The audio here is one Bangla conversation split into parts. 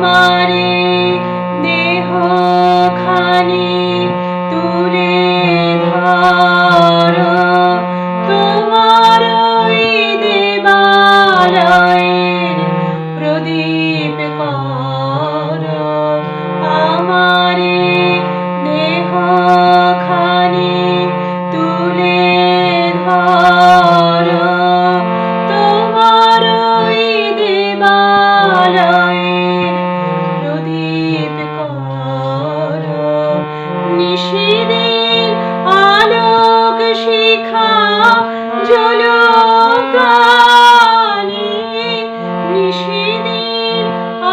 Maria. নিশিদিন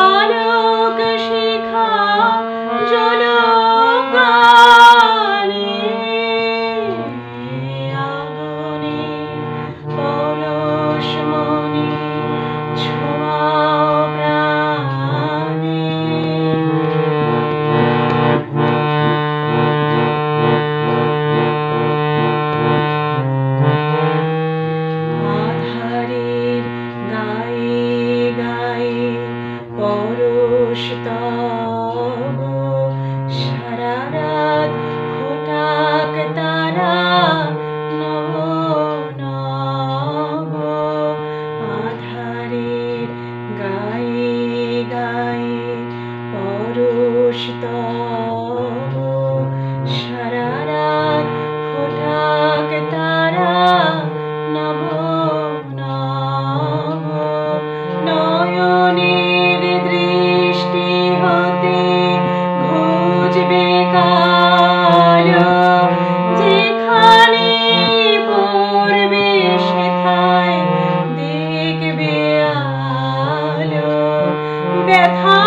আলোক শিখা জল তব সারা রাত ফোটাক তারা নব নব। নয়নের দৃষ্টি হতে খুঁজবে কাল। যেখানে পড়বে সেথায় দেখবে আলো। ব্যথা